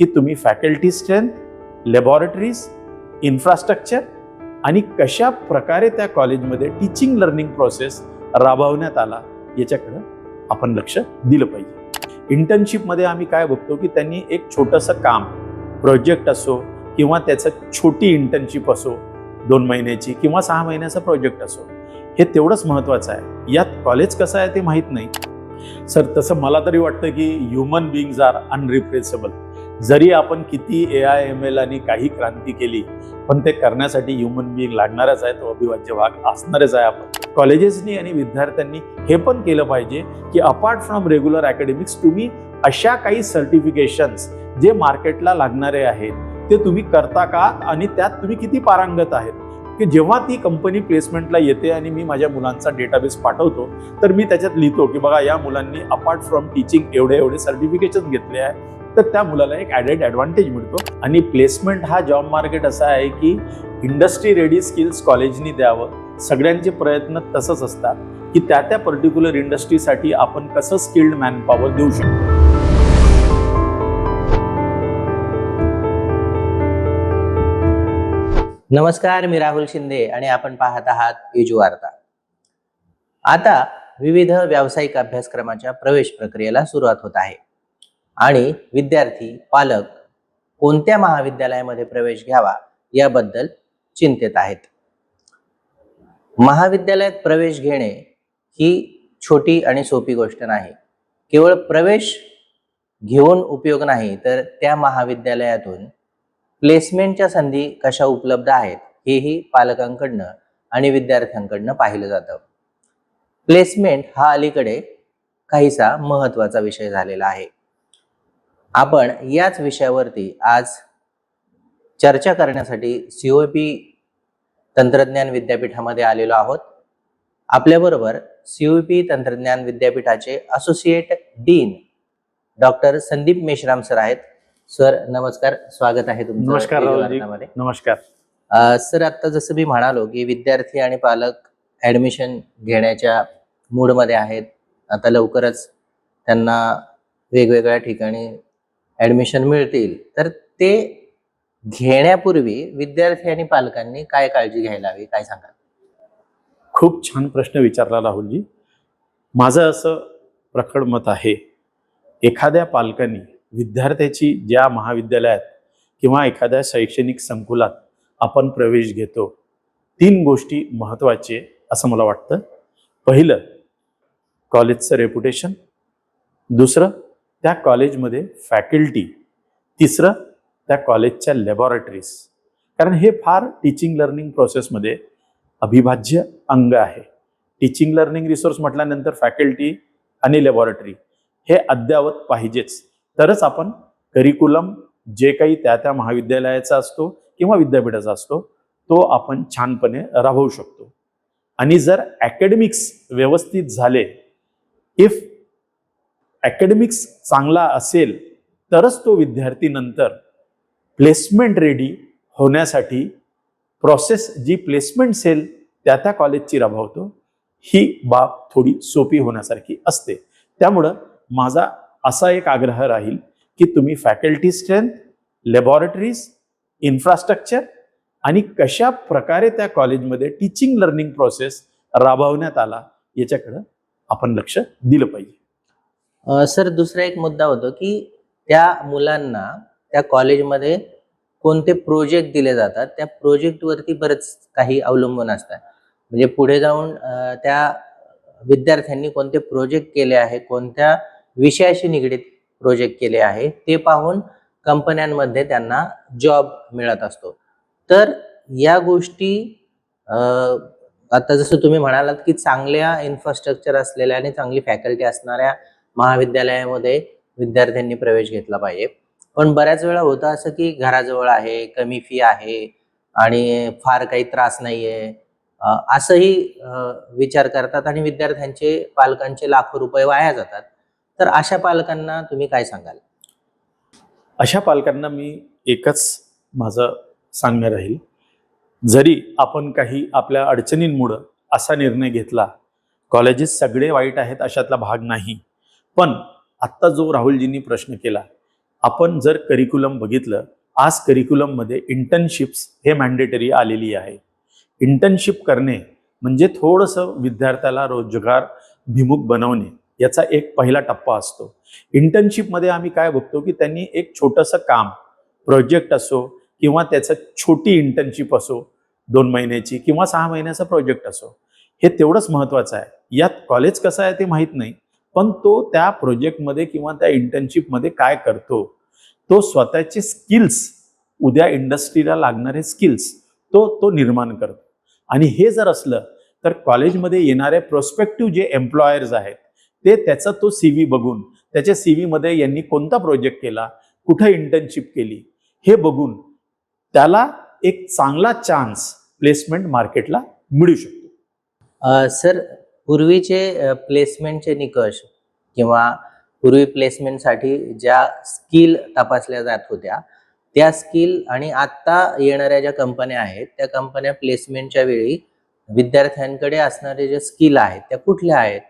की तुम्ही faculty strength laboratories infrastructure आणि कशा प्रकारे त्या कॉलेजमध्ये टीचिंग लर्निंग प्रोसेस राबवण्यात आला याच्याकडं आपण लक्ष दिलं पाहिजे. इंटर्नशिपमध्ये आम्ही काय बघतो की त्यांनी एक छोटंसं काम प्रोजेक्ट असो किंवा त्याचं छोटी इंटर्नशिप असो दोन महिन्याची किंवा सहा महिन्याचा प्रोजेक्ट असो हे तेवढंच महत्त्वाचं आहे. यात कॉलेज कसं आहे ते माहीत नाही. सर तसं मला तरी वाटतं की ह्युमन बिईंग्ज आर अनरिप्लेसेबल जरी आपण किती ए आय एम एल आणि काही क्रांती केली पण ते करण्यासाठी ह्युमन बिईंग लागणारच आहे तो अविभाज्य भाग असणारच आहे आपण. कॉलेजेसनी आणि विद्यार्थ्यांनी हे पण केलं पाहिजे की अपार्ट फ्रॉम रेग्युलर अकॅडमिक्स तुम्ही अशा काही सर्टिफिकेशन्स जे मार्केटला लागणारे आहेत ते तुम्ही करता का? आणि त्यात तुम्ही किती पारंगत आहेत? की जेव्हा ती कंपनी प्लेसमेंटला येते आणि मी माझ्या मुलांचा डेटाबेस पाठवतो तर मी त्याच्यात लिहितो की बघा या मुलांनी अपार्ट फ्रॉम टीचिंग एवढे एवढे सर्टिफिकेशन घेतले आहे तर त्या मुलाला एक ॲडेड ॲडव्हान्टेज मिळतो. आणि प्लेसमेंट हा जॉब मार्केट असा आहे की इंडस्ट्री रेडी स्किल्स कॉलेजनी द्यावं. सगळ्यांचे प्रयत्न तसंच असतात की त्या त्या पर्टिक्युलर इंडस्ट्रीसाठी आपण कसं स्किल्ड मॅनपॉवर देऊ शकतो. नमस्कार मी राहुल शिंदे आणि आपण पाहत आहात युजू वार्ता. आता विविध व्यावसायिक अभ्यासक्रमाच्या प्रवेश प्रक्रियेला सुरुवात होत आहे. आणि विद्यार्थी पालक कोणत्या महाविद्यालयामध्ये प्रवेश घ्यावा याबद्दल चिंतेत आहेत. महाविद्यालयात प्रवेश घेणे ही छोटी आणि सोपी गोष्ट नाही. केवळ प्रवेश घेऊन उपयोग नाही तर त्या महाविद्यालयातून प्लेसमेंटच्या संधी कशा उपलब्ध आहेत हेही पालकांकडनं आणि विद्यार्थ्यांकडनं पाहिलं जातं. प्लेसमेंट हा अलीकडे काहीसा महत्त्वाचा विषय झालेला आहे. आपण याच विषयावरती आज चर्चा करण्यासाठी सीओपी तंत्रज्ञान विद्यापीठामध्ये आलेलो आहोत. आपल्याबरोबर सीओपी तंत्रज्ञान विद्यापीठाचे associate dean doctor Sandeep Meshram sir आहेत. सर नमस्कार. स्वागत आहे तुमचं नमस्कार. नमस्कार. सर आता जसं मी म्हणालो की विद्यार्थी आणि पालक ऍडमिशन घेण्याच्या मूडमध्ये आहेत. आता लवकरच त्यांना वेगवेगळ्या ठिकाणी ॲडमिशन मिळतील. तर ते घेण्यापूर्वी विद्यार्थी आणि पालकांनी काय काळजी घ्यायला हवी काय सांगाल? खूप छान प्रश्न विचारला राहुलजी. माझं असं प्रखड मत आहे एखाद्या पालकांनी विद्यार्थ्याची ज्या महाविद्यालयात किंवा एखाद्या शैक्षणिक संकुलात आपण प्रवेश घेतो तीन गोष्टी महत्त्वाचे असं मला वाटतं. पहिलं कॉलेजचं रेप्युटेशन दुसरं त्या कॉलेजमध्ये फॅकल्टी तिसरं त्या कॉलेजच्या लॅबॉरेटरीज. कारण हे फार टीचिंग लर्निंग प्रोसेसमध्ये अविभाज्य अंग आहे. टीचिंग लर्निंग रिसोर्स म्हटल्यानंतर फॅकल्टी आणि लॅबॉरेटरी हे अद्यावत पाहिजेच. तरच आपण करिक्युलम जे काही त्या त्या महाविद्यालयाचा असतो किंवा विद्यापीठाचा असतो तो आपण छानपणे राबवू शकतो. आणि जर अकॅडमिक्स व्यवस्थित झाले इफ ॲकॅडमिक्स चांगला असेल तरच तो विद्यार्थी नंतर प्लेसमेंट रेडी होण्यासाठी प्रोसेस जी प्लेसमेंट सेल त्या त्या कॉलेजची राबवतो ही बाब थोडी सोपी होण्यासारखी असते. त्यामुळं माझा असा एक आग्रह राहील की तुम्ही फॅकल्टी स्ट्रेंथ लॅबॉरेटरीज इन्फ्रास्ट्रक्चर आणि कशा प्रकारे त्या कॉलेजमध्ये टीचिंग लर्निंग प्रोसेस राबवण्यात आला याच्याकडं आपण लक्ष दिलं पाहिजे. सर दुसरा एक मुद्दा होतो की त्या मुलांना त्या कॉलेजमध्ये कोणते प्रोजेक्ट दिले जातात त्या प्रोजेक्टवरती बरंच काही अवलंबून असतात. म्हणजे पुढे जाऊन त्या विद्यार्थ्यांनी कोणते प्रोजेक्ट केले आहे कोणत्या विषयाशी निगडीत प्रोजेक्ट केले आहे ते पाहून कंपन्यांमध्ये त्यांना जॉब मिळत असतो. तर या गोष्टी आता जसं तुम्ही म्हणालात की चांगल्या इन्फ्रास्ट्रक्चर असलेल्या आणि चांगली फॅकल्टी असणाऱ्या महाविद्यालयामध्ये विद्यार्थ्यांनी प्रवेश घेतला पाहिजे. पण बऱ्याच वेळा होतं असं की घराजवळ आहे कमी फी आहे आणि फार काही त्रास नाहीये. असंही विचार करतात आणि विद्यार्थ्यांचे पालकांचे लाखो रुपये वाया जातात. तर अशा पालकांना तुम्ही काय सांगाल? अशा पालकांना मी एकच माझं सांगणं राहील. जरी आपण काही आपल्या अडचणींमुळं असा निर्णय घेतला कॉलेजेस सगळे वाईट आहेत अशातला भाग नाही. पण आत्ता जो राहुलजींनी प्रश्न केला आपण जर करिक्युलम बघितलं आज करिक्युलममध्ये इंटर्नशिप्स हे मॅन्डेटरी आलेली आहे. इंटर्नशिप करणे म्हणजे थोडंसं विद्यार्थ्याला रोजगार भिमुख बनवणे याचा एक पहिला टप्पा असतो. इंटर्नशिपमध्ये आम्ही काय बघतो की त्यांनी एक छोटंसं काम प्रोजेक्ट असो किंवा त्याचं छोटी इंटर्नशिप असो दोन महिन्याची किंवा सहा महिन्याचा प्रोजेक्ट असो हे तेवढंच महत्त्वाचं आहे. यात कॉलेज कसं आहे ते माहीत नाही. पण तो त्या प्रोजेक्टमध्ये किंवा त्या इंटर्नशिपमध्ये काय करतो? तो स्वतःचे स्किल्स उद्या इंडस्ट्रीला लागणारे स्किल्स तो तो निर्माण करतो. आणि हे जर असलं तर कॉलेजमध्ये येणारे प्रोस्पेक्टिव्ह जे एम्प्लॉयर्स आहेत ते त्याचा तो सी व्ही बघून त्याच्या सी व्हीमध्ये यांनी कोणता प्रोजेक्ट केला कुठं इंटर्नशिप केली हे बघून त्याला एक चांगला चान्स प्लेसमेंट मार्केटला मिळू शकतो. सर पूर्वीचे प्लेसमेंटचे निकष किंवा पूर्वी प्लेसमेंटसाठी ज्या स्किल तपासल्या जात होत्या त्या स्किल आणि आत्ता येणाऱ्या ज्या कंपन्या आहेत त्या कंपन्या प्लेसमेंटच्या वेळी विद्यार्थ्यांकडे असणारे जे स्किल आहेत त्या कुठल्या आहेत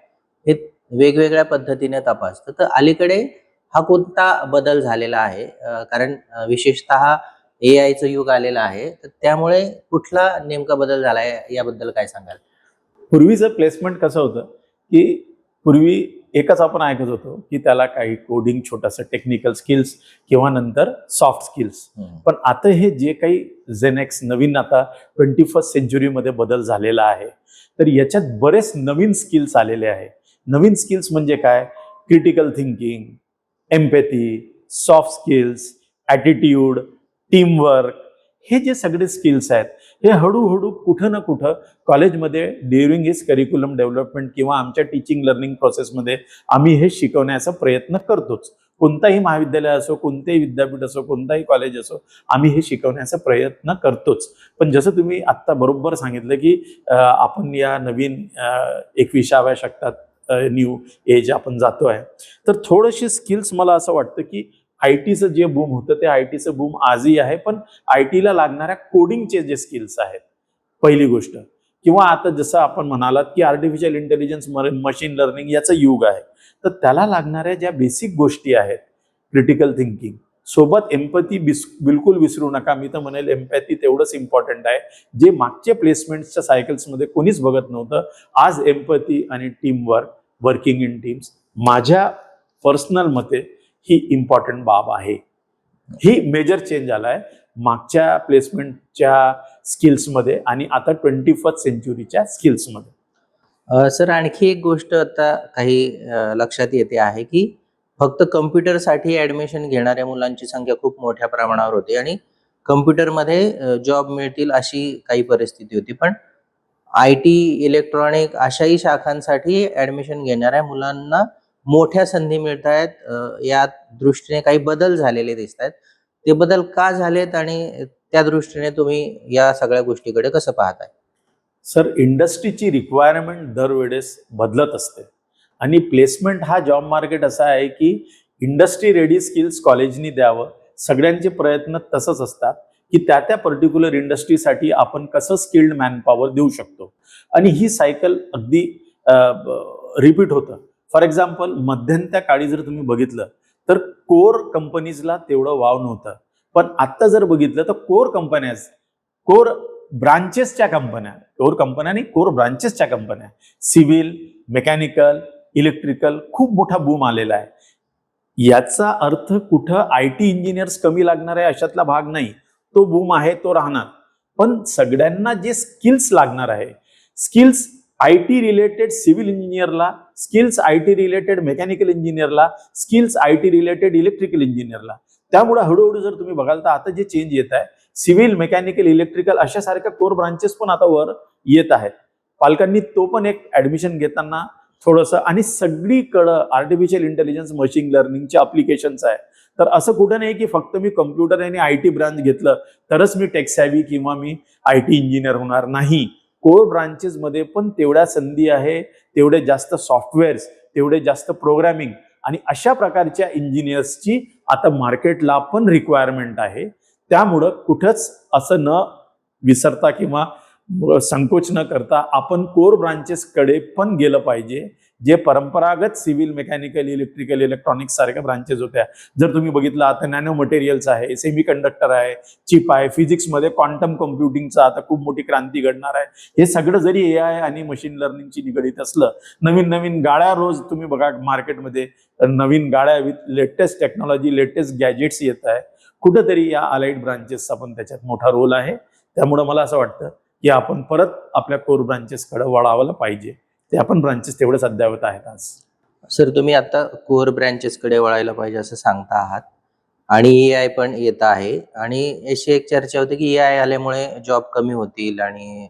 हे वेगवेगळ्या पद्धतीने तपासतं. तर अलीकडे हा कोणता बदल झालेला आहे? कारण विशेषत विशेषतः ए आयचं युग आलेलं आहे. तर त्यामुळे कुठला नेमका बदल झाला आहे याबद्दल काय सांगाल? पूर्वीचं प्लेसमेंट कसं होतं की पूर्वी एकच आपण ऐकत होतो की त्याला काही कोडिंग छोटंसं टेक्निकल स्किल्स किंवा नंतर सॉफ्ट स्किल्स पण आता हे जे काही झेनेक्स नवीन आता ट्वेंटी फर्स्ट सेंचुरीमध्ये बदल झालेला आहे तर याच्यात बरेच नवीन स्किल्स आलेले आहे. नवीन स्किल्स म्हणजे काय? Critical thinking empathy soft skills attitude teamwork हे जे सगळे स्किल्स आहेत हे हळूहळू कुठं ना कुठं कॉलेजमध्ये ड्युरिंग हिज करिक्युलम डेव्हलपमेंट किंवा आमच्या टीचिंग लर्निंग प्रोसेसमध्ये आम्ही हे शिकवण्याचा प्रयत्न करतोच. कोणताही महाविद्यालय असो कोणतेही विद्यापीठ असो कोणताही कॉलेज असो आम्ही हे शिकवण्याचा प्रयत्न करतोच. पण जसं तुम्ही आत्ता बरोबर सांगितलं की आपण या नवीन एकविसाव्या शकतात न्यू एज आपण जातो आहे तर थोडीशी स्किल्स मला असं वाटतं की आय टीचं जे बूम होतं ते आय टीचं बूम आजही आहे पण आय टीला लागणाऱ्या कोडिंगचे जे स्किल्स आहेत. पहिली गोष्ट. किंवा आता जसं आपण म्हणालात की आर्टिफिशियल इंटेलिजन्स मशीन लर्निंग याचं युग आहे. तर त्याला लागणाऱ्या ज्या बेसिक गोष्टी आहेत क्रिटिकल थिंकिंग सोबत एम्पथी बिस बिलकुल विसरू नका. मी तर म्हणेल एम्पॅथी तेवढंच इम्पॉर्टंट आहे. जे मागच्या प्लेसमेंटच्या सायकल्समध्ये कोणीच बघत नव्हतं आज एम्पथी आणि टीमवर्क वर्किंग इन टीम्स माझ्या पर्सनल मते ही इम्पॉर्टंट बाब आहे. ही मेजर चेंज आला आहे मागच्या प्लेसमेंटच्या स्किल्समध्ये आणि आता ट्वेंटी फर्स्ट सेंचुरीच्या स्किल्समध्ये सर आणखी एक गोष्ट आता काही लक्षात येते आहे की फक्त कम्प्युटरसाठी ऍडमिशन घेणाऱ्या मुलांची संख्या खूप मोठ्या प्रमाणावर होती आणि कम्प्युटरमध्ये जॉब मिळतील अशी काही परिस्थिती होती. पण आय टी इलेक्ट्रॉनिक अशाही शाखांसाठी ऍडमिशन घेणाऱ्या मुलांना मोठ्या संधी मिळत आहेत या दृष्टीने काही बदल झालेले दिसत आहेत ते बदल का झालेत आणि त्या दृष्टीने तुम्ही या सगळ्या गोष्टीकडे कसं पाहताय? सर इंडस्ट्रीची रिक्वायरमेंट दरवेळेस बदलत असते. आणि प्लेसमेंट हा जॉब मार्केट असा आहे की इंडस्ट्री रेडी स्किल्स कॉलेजनी द्यावं. सगळ्यांचे प्रयत्न तसंच असतात की त्या त्या पर्टिक्युलर इंडस्ट्रीसाठी आपण कसं स्किल्ड मॅनपॉवर देऊ शकतो. आणि ही सायकल अगदी रिपीट होतं. फॉर एक्झाम्पल मध्यंत्या काळी जर तुम्ही बघितलं तर कोर कंपनीजला तेवढं वाव नव्हतं. पण आत्ता जर बघितलं तर कोर कंपन्याज कोर ब्रांचेसच्या कंपन्या. कोर कंपन्या आणि कोर ब्रांचेसच्या कंपन्या सिव्हिल मेकॅनिकल इलेक्ट्रिकल खूप मोठा बूम आलेला आहे. याचा अर्थ कुठं आय टी इंजिनियर्स कमी लागणार आहे अशातला भाग नाही. तो बूम आहे तो राहणार. पण सगळ्यांना जे स्किल्स लागणार आहे skills I T related civil इंजिनियरला skills I T related mechanical इंजिनियरला skills I T related electrical इंजिनियरला. त्यामुळे हळूहळू जर तुम्ही बघाल तर आता जे चेंज येत आहे सिव्हिल मेकॅनिकल इलेक्ट्रिकल अशा सारख्या कोर ब्रांचेस पण आता वर येत आहेत. पालकांनी तो पण एक ऍडमिशन घेताना थोडंसं आणि सगळीकडं आर्टिफिशियल इंटेलिजन्स मशीन लर्निंगचे अप्लिकेशन्स आहे. तर असं कुठं नाही की फक्त मी कम्प्युटर आणि आय टी ब्रांच घेतलं तरच मी टेक्सॅवी किंवा मी आय टी इंजिनियर होणार नाही. कोर ब्रांचेसमध्ये पण तेवढ्या संधी आहे तेवढे जास्त सॉफ्टवेअर्स तेवढे जास्त प्रोग्रॅमिंग आणि अशा प्रकारच्या इंजिनियर्सची आता मार्केटला पण रिक्वायरमेंट आहे. त्यामुळं कुठंच असं न विसरता किंवा संकोच न करता आपण कोर ब्रांचेसकडे पण गेलं पाहिजे. जे परंपरागत सिव्हिल मेकॅनिकल इलेक्ट्रिकल इलेक्ट्रॉनिक्स सारख्या ब्रांचेस होत्या. जर तुम्ही बघितलं आता नॅनो मटेरियल्स आहे सेमी कंडक्टर आहे चिप आहे फिजिक्समध्ये क्वांटम कम्प्युटिंगचा आता खूप मोठी क्रांती घडणार आहे. हे सगळं जरी ए आय आणि मशीन लर्निंगची निगडीत असलं नवीन नवीन गाड्या रोज तुम्ही बघा मार्केटमध्ये नवीन गाड्या with latest technology latest gadgets येत आहे. कुठंतरी या अलाइड ब्रांचेसचा पण त्याच्यात मोठा रोल आहे. त्यामुळं मला असं वाटतं की आपण परत आपल्या कोर ब्रांचेसकडे वळावायला पाहिजे. ते आपण ब्रांचेस तेवढेच अद्यावत आहेत आज. सर तुम्ही आता कोअर ब्रँचेसकडे वळायला पाहिजे असं सांगता आहात. आणि ए आय पण येत आहे. आणि अशी एक चर्चा होती की ए आय आल्यामुळे जॉब कमी होतील आणि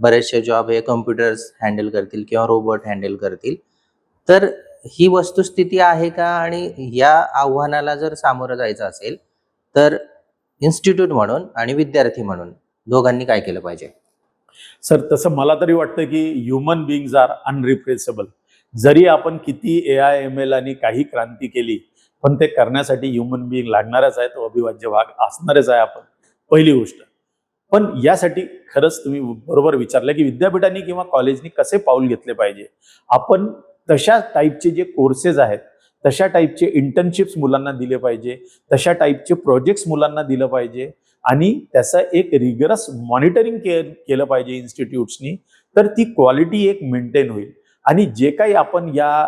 बरेचसे जॉब हे कम्प्युटर्स हँडल करतील किंवा रोबोट हँडल करतील. तर ही वस्तुस्थिती आहे का? आणि या आव्हानाला जर सामोरं जायचं असेल तर इन्स्टिट्यूट म्हणून आणि विद्यार्थी म्हणून दोघांनी काय केलं पाहिजे? सर तसं मला तरी वाटतं की ह्युमन बिईंग्ज आर अनरिप्लेसेबल जरी आपण किती ए आय एम एल आणि काही क्रांती केली पण ते करण्यासाठी ह्युमन बिईंग लागणारच आहे तो अविभाज्य भाग असणारच आहे आपण. पहिली गोष्ट. पण यासाठी खरंच तुम्ही बरोबर विचारलं की विद्यापीठांनी किंवा कॉलेजनी कसे पाऊल घेतले पाहिजे? आपण तशा टाईपचे जे कोर्सेस आहेत तशा टाईपचे इंटर्नशिप्स मुलांना दिले पाहिजे तशा टाईपचे प्रोजेक्ट्स मुलांना दिलं पाहिजे आणि त्याचं एक रिगरस मॉनिटरिंग के केलं पाहिजे इन्स्टिट्यूट्सनी तर ती क्वालिटी एक मेंटेन होईल. आणि जे काही आपण या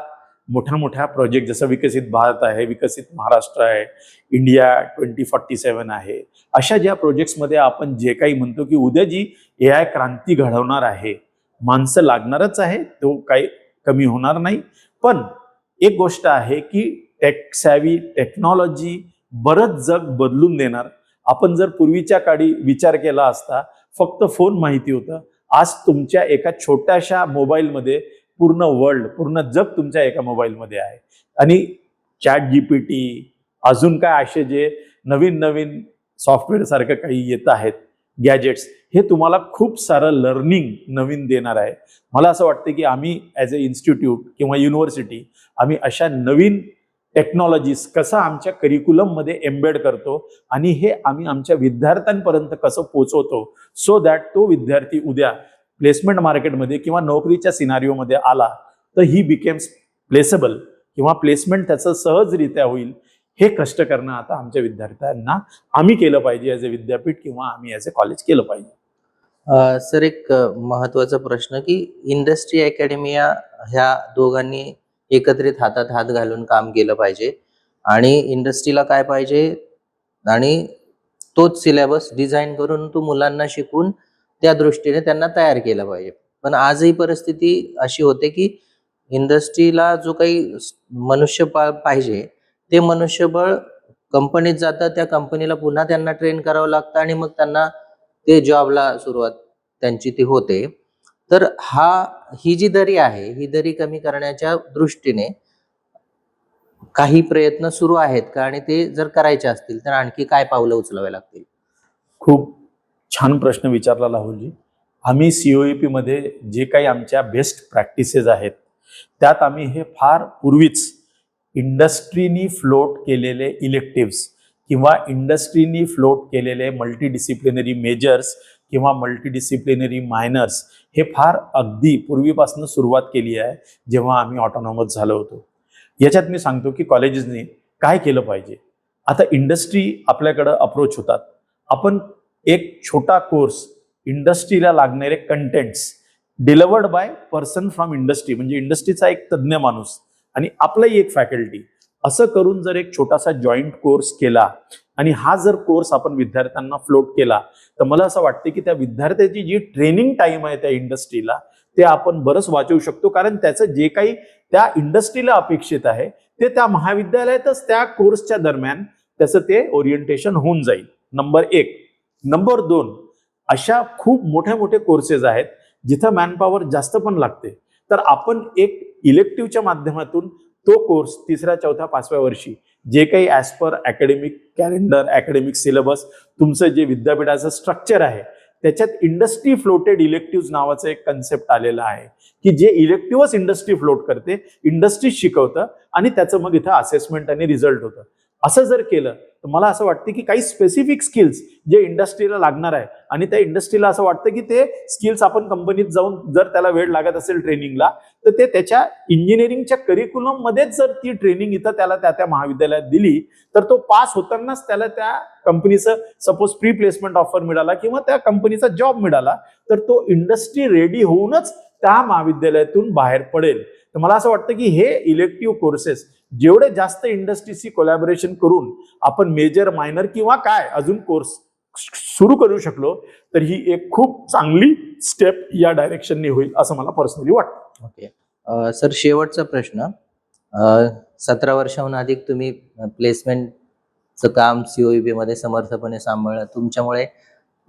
मोठ्या मोठ्या प्रोजेक्ट जसं विकसित भारत आहे विकसित महाराष्ट्र आहे इंडिया ट्वेंटी फॉर्टी सेवन आहे अशा ज्या प्रोजेक्ट्समध्ये आपण जे काही म्हणतो की उद्या जी ए आय क्रांती घडवणार आहे माणसं लागणारच आहे तो काही कमी होणार नाही. पण एक गोष्ट आहे की टेक सॅवी टेक्नॉलॉजी बरंच जग बदलून देणार. आपण जर पूर्वीच्या काळी विचार केला असता फक्त फोन माहिती होतं. आज तुमच्या एका छोट्याशा मोबाईलमध्ये पूर्ण वर्ल्ड पूर्ण जग तुमच्या एका मोबाईलमध्ये आहे. आणि चॅट जी पी टी अजून काय असे जे नवीन नवीन सॉफ्टवेअर सारखं काही येत आहेत गॅजेट्स हे तुम्हाला खूप सारं लर्निंग नवीन देणार आहे. मला असं वाटतं की आम्ही ॲज अ इन्स्टिट्यूट किंवा युनिव्हर्सिटी आम्ही अशा नवीन टेक्नॉलॉजीज कसं आमच्या करिक्युलममध्ये एम्बेड करतो आणि हे आम्ही आमच्या विद्यार्थ्यांपर्यंत कसं पोचवतो सो दॅट तो विद्यार्थी उद्या प्लेसमेंट मार्केटमध्ये किंवा नोकरीच्या सिनारिओमध्ये आला तर ही बिकेम्स प्लेसेबल किंवा प्लेसमेंट त्याचं सहजरित्या होईल हे कष्ट करणं आता आमच्या विद्यार्थ्यांना आम्ही केलं पाहिजे ॲज अ विद्यापीठ किंवा आम्ही ॲज अ कॉलेज केलं पाहिजे. सर एक महत्त्वाचा प्रश्न की इंडस्ट्री अकॅडमिया ह्या दोघांनी एकत्रित हातात हात घालून काम केलं पाहिजे. आणि इंडस्ट्रीला काय पाहिजे? आणि तोच सिलेबस डिझाईन करून तो मुलांना शिकून त्या दृष्टीने त्यांना तयार केलं पाहिजे. पण आजही परिस्थिती अशी होते की इंडस्ट्रीला जो काही मनुष्यबळ पाहिजे ते मनुष्यबळ कंपनीत जातं त्या कंपनीला पुन्हा त्यांना ट्रेन करावं लागतं आणि मग त्यांना ते जॉबला सुरुवात त्यांची ती होते. तर हा ही जी दरी आहे ही दरी कमी करण्याच्या दृष्टीने काही प्रयत्न सुरू आहेत का? आणि ते जर करायचे असतील तर आणखी काय पावलं उचलावे लागतील? खूप छान प्रश्न विचारला राहुलजी. आम्ही सीओईपी मध्ये जे काही आमच्या बेस्ट प्रॅक्टिसेस आहेत त्यात आम्ही हे फार पूर्वीच इंडस्ट्रीनी फ्लोट केलेले इलेक्टिव्स किंवा इंडस्ट्रीनी फ्लोट केलेले मल्टीडिसिप्लिनरी मेजर्स किंवा मल्टीडिसिप्लिनरी मायनर्स हे फार अगदी पूर्वीपासून सुरुवात केली आहे जेव्हा आम्ही ऑटोनॉमस झालो होतो. याच्यात मी सांगतो की कॉलेजेसनी काय केलं पाहिजे? आता इंडस्ट्री आपल्याकडं अप्रोच होतात. आपण एक छोटा कोर्स इंडस्ट्रीला लागणारे contents delivered by person from industry म्हणजे इंडस्ट्रीचा एक तज्ज्ञ माणूस आणि आपलाही एक फॅकल्टी असं करून जर एक छोटासा जॉईंट कोर्स केला आणि हा जर कोर्स आपण विद्यार्थ्यांना फ्लोट केला तर मला असं वाटतं की त्या विद्यार्थ्याची जी ट्रेनिंग टाइम आहे त्या इंडस्ट्रीला ते आपण बरंच वाचवू शकतो. कारण त्याचं जे काही त्या इंडस्ट्रीला अपेक्षित आहे ते त्या महाविद्यालयातच त्या कोर्सच्या दरम्यान त्याचं ते ओरिएंटेशन होऊन जाईल. नंबर एक. नंबर दोन. अशा खूप मोठे मोठे कोर्सेस आहेत जिथं मॅनपॉवर जास्त पण लागते. तर आपण एक इलेक्टिव्हच्या माध्यमातून तो कोर्स तिसऱ्या चौथ्या पाचव्या वर्षी जे काही as per academic calendar academic syllabus तुमचं जे विद्यापीठाचं स्ट्रक्चर आहे त्याच्यात इंडस्ट्री फ्लोटेड इलेक्टिव्ह नावाचं एक कन्सेप्ट आलेलं आहे की जे इलेक्टिव्हच इंडस्ट्री फ्लोट करते इंडस्ट्रीज शिकवतं आणि त्याचं मग इथं असेसमेंट आणि रिझल्ट होतं. असं जर केलं तर मला असं वाटतं की काही स्पेसिफिक स्किल्स जे इंडस्ट्रीला लागणार आहे आणि त्या इंडस्ट्रीला असं वाटतं की ते स्किल्स आपण कंपनीत जाऊन जर त्याला वेळ लागत असेल ट्रेनिंगला तर ते त्याच्या इंजिनिअरिंगच्या करिक्युलम मध्येच जर ती ट्रेनिंग इथं त्याला त्या त्या महाविद्यालयात दिली तर तो पास होतानाच त्याला त्या कंपनीचं सपोज प्री प्लेसमेंट ऑफर मिळाला किंवा त्या कंपनीचा जॉब मिळाला तर तो इंडस्ट्री रेडी होऊनच त्या महाविद्यालयातून बाहेर पडेल. तर मला असं वाटतं की हे इलेक्टिव्ह कोर्सेस जेवढे जास्त इंडस्ट्रीशी कोलॅबोरेशन करून आपण मेजर मायनर किंवा काय अजून कोर्स सुरू करू शकलो तर ही एक खूप चांगली स्टेप या डायरेक्शनने होईल असं मला पर्सनली वाटतं. ओके सर शेवटचा प्रश्न. सतरा वर्षाहून अधिक तुम्ही प्लेसमेंटचं काम सीओईबी मध्ये समर्थपणे सांभाळलं. तुमच्यामुळे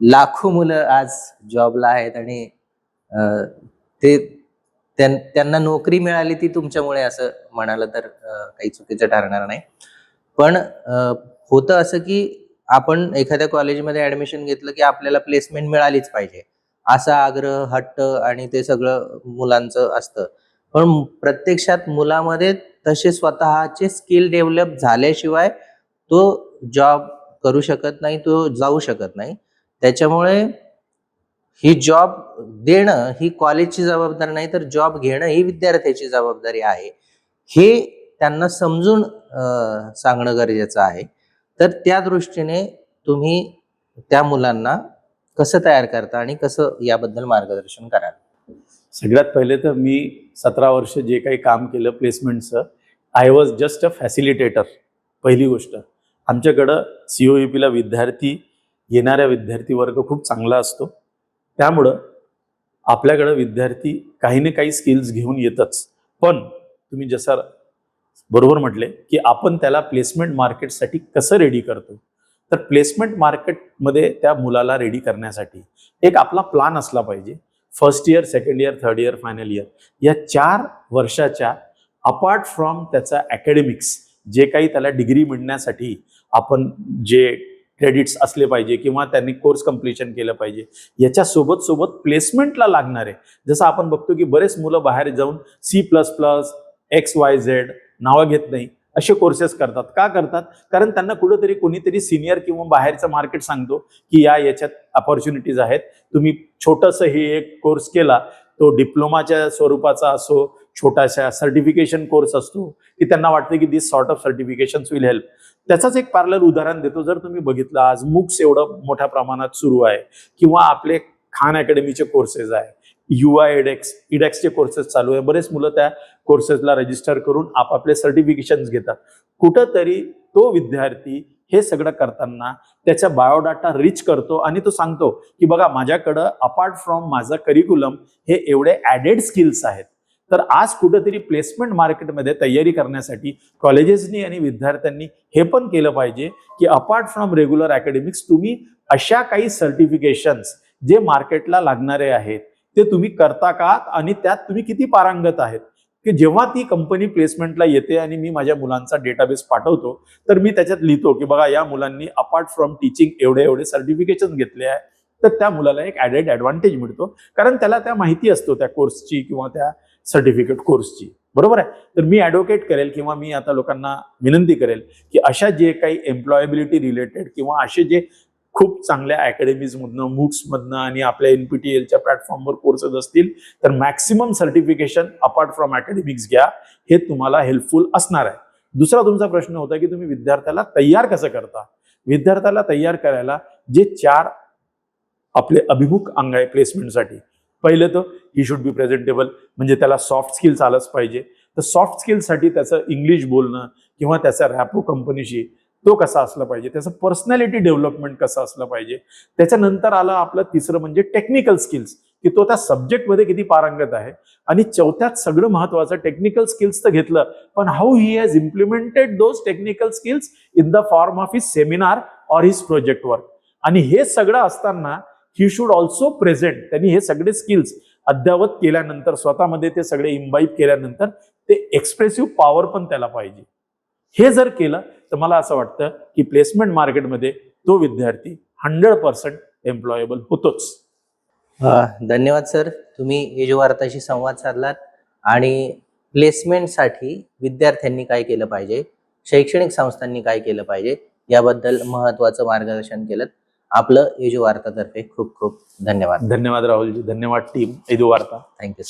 लाखो मुलं आज जॉबला आहेत आणि ते त्यां- त्यांना नोकरी मिळाली ती तुमच्यामुळे असं म्हणालं तर काही चुकीचं ठरणार नाही. पण होतं असं की आपण एखाद्या कॉलेजमध्ये ऍडमिशन घेतलं की आपल्याला प्लेसमेंट मिळालीच पाहिजे. असा आग्रह हट्ट आणि ते सगळं मुलांचं असतं. पण प्रत्यक्षात मुलामध्ये तसे स्वतःचे स्किल डेव्हलप झाल्याशिवाय तो जॉब करू शकत नाही तो जाऊ शकत नाही. त्याच्यामुळे ही जॉब देणं ही कॉलेजची जबाबदारी नाही तर जॉब घेणं ही विद्यार्थ्याची जबाबदारी आहे. हे त्यांना समजून सांगणं गरजेचं आहे. तर त्या दृष्टीने तुम्ही त्या मुलांना कसं तयार करता आणि कसं याबद्दल मार्गदर्शन कराल? सगळ्यात पहिले तर मी सतरा वर्ष जे काही काम केलं प्लेसमेंटचं I was just a facilitator पहिली गोष्ट. आमच्याकडं सीओईपीला विद्यार्थी येणाऱ्या विद्यार्थी वर्ग खूप चांगला असतो. त्यामुळं आपल्याकडं विद्यार्थी काही ना काही स्किल्स घेऊन येतच. पण तुम्ही जसा बरोबर म्हटले की आपण त्याला प्लेसमेंट मार्केटसाठी कसं रेडी करतो? तर प्लेसमेंट मार्केटमध्ये त्या मुलाला रेडी करण्यासाठी एक आपला प्लान असला पाहिजे. First year second year third year final year या चार वर्षाच्या अपार्ट फ्रॉम त्याचा अकॅडमिक्स जे काही त्याला डिग्री मिळण्यासाठी आपण जे क्रेडिट्स असले पाहिजे किंवा त्यांनी कोर्स कम्प्लिशन केलं पाहिजे याच्या सोबत सोबत प्लेसमेंटला लागणारे. जसं आपण बघतो की बरेच मुलं बाहेर जाऊन C plus plus X Y Z नावं घेत नाही. असे कोर्सेस करतात. का करतात? कारण त्यांना कुठंतरी कोणीतरी सिनियर किंवा बाहेरचं मार्केट सांगतो की या याच्यात अपॉर्च्युनिटीज आहेत. तुम्ही छोटंसं हे एक कोर्स केला तो डिप्लोमाच्या स्वरूपाचा असो छोटासा सर्टिफिकेशन कोर्स असतो की त्यांना वाटतं की this sort of certification will help त्याचाच एक पार्लर उदाहरण देतो. जर तुम्ही बघितलं आज मूक्स एवढं मोठ्या प्रमाणात सुरू आहे किंवा आपले खान अकॅडमीचे कोर्सेस आहे युवा इडेक्स इडेक्सचे कोर्सेस चालू आहे. बरेच मुलं त्या कोर्सेसला रजिस्टर करून आपापले सर्टिफिकेशन घेतात. कुठंतरी तो विद्यार्थी हे सगळं करताना त्याचा बायोडाटा रिच करतो आणि तो सांगतो की बघा माझ्याकडं अपार्ट फ्रॉम माझं करिक्युलम हे एवढे ॲडेड स्किल्स आहेत. तर आज कुठंतरी प्लेसमेंट मार्केटमध्ये तयारी करण्यासाठी कॉलेजेसनी आणि विद्यार्थ्यांनी हे पण केलं पाहिजे की अपार्ट फ्रॉम रेग्युलर अकॅडमिक्स तुम्ही अशा काही सर्टिफिकेशन्स जे मार्केटला लागणारे आहेत ते तुम्ही करता का? आणि त्यात तुम्ही किती पारंगत आहेत? की जेव्हा ती कंपनी प्लेसमेंटला येते आणि मी माझ्या मुलांचा डेटाबेस पाठवतो तर मी त्याच्यात लिहितो की बघा या मुलांनी अपार्ट फ्रॉम टीचिंग एवढे एवढे सर्टिफिकेशन घेतले आहे तर त्या मुलाला एक ॲडेड ॲडव्हान्टेज मिळतो. कारण त्याला त्या माहिती असतो त्या कोर्सची किंवा त्या सर्टिफिकेट कोर्सची बरोबर आहे? तर मी ॲडव्होकेट करेल किंवा मी आता लोकांना विनंती करेल की अशा जे काही एम्प्लॉयबिलिटी रिलेटेड किंवा असे जे खूप चांगल्या अकॅडमीजमधनं मूक्समधनं आणि आपल्या एन पी टी एलच्या प्लॅटफॉर्मवर कोर्सेस असतील तर maximum certification apart from academics घ्या. हे तुम्हाला हेल्पफुल असणार आहे. दुसरा तुमचा प्रश्न होता की तुम्ही विद्यार्थ्याला तयार कसं करता? विद्यार्थ्याला तयार करायला जे चार आपले अभिमुख अंग आहे प्लेसमेंटसाठी पहिलं तर ही शुड बी प्रेझेंटेबल म्हणजे त्याला सॉफ्ट स्किल्स आलंच पाहिजे. तर सॉफ्ट स्किल्ससाठी त्याचं इंग्लिश बोलणं किंवा त्याचा रॅपो कंपनीशी तो कसा असला पाहिजे? त्याचं पर्सनॅलिटी डेव्हलपमेंट कसं असलं पाहिजे? त्याच्यानंतर आलं आपलं तिसरं म्हणजे टेक्निकल स्किल्स की तो त्या सब्जेक्टमध्ये किती पारंगत आहे. आणि चौथ्यात सगळं महत्वाचं टेक्निकल स्किल्स तर घेतलं पण how he has implemented those technical skills in the form of his seminar or his project work आणि हे सगळं असताना ही शुड ऑल्सो प्रेझेंट त्यांनी हे सगळे स्किल्स अद्यावत केल्यानंतर स्वतःमध्ये ते सगळे इम्बाईब केल्यानंतर ते एक्सप्रेसिव्ह पॉवर पण त्याला पाहिजे. हे जर केलं तर मला असं वाटतं की प्लेसमेंट मार्केटमध्ये तो विद्यार्थी हंड्रेड पर्सेंट एम्प्लॉयबल होतोच. धन्यवाद सर. तुम्ही एजो वार्ताशी संवाद साधलात आणि प्लेसमेंटसाठी विद्यार्थ्यांनी काय केलं पाहिजे? शैक्षणिक संस्थांनी काय केलं पाहिजे? याबद्दल महत्वाचं मार्गदर्शन केलं आपलं एजो वार्तातर्फे खूप खूप धन्यवाद. धन्यवाद राहुलजी. धन्यवाद टीम एदू वार्ता थँक्यू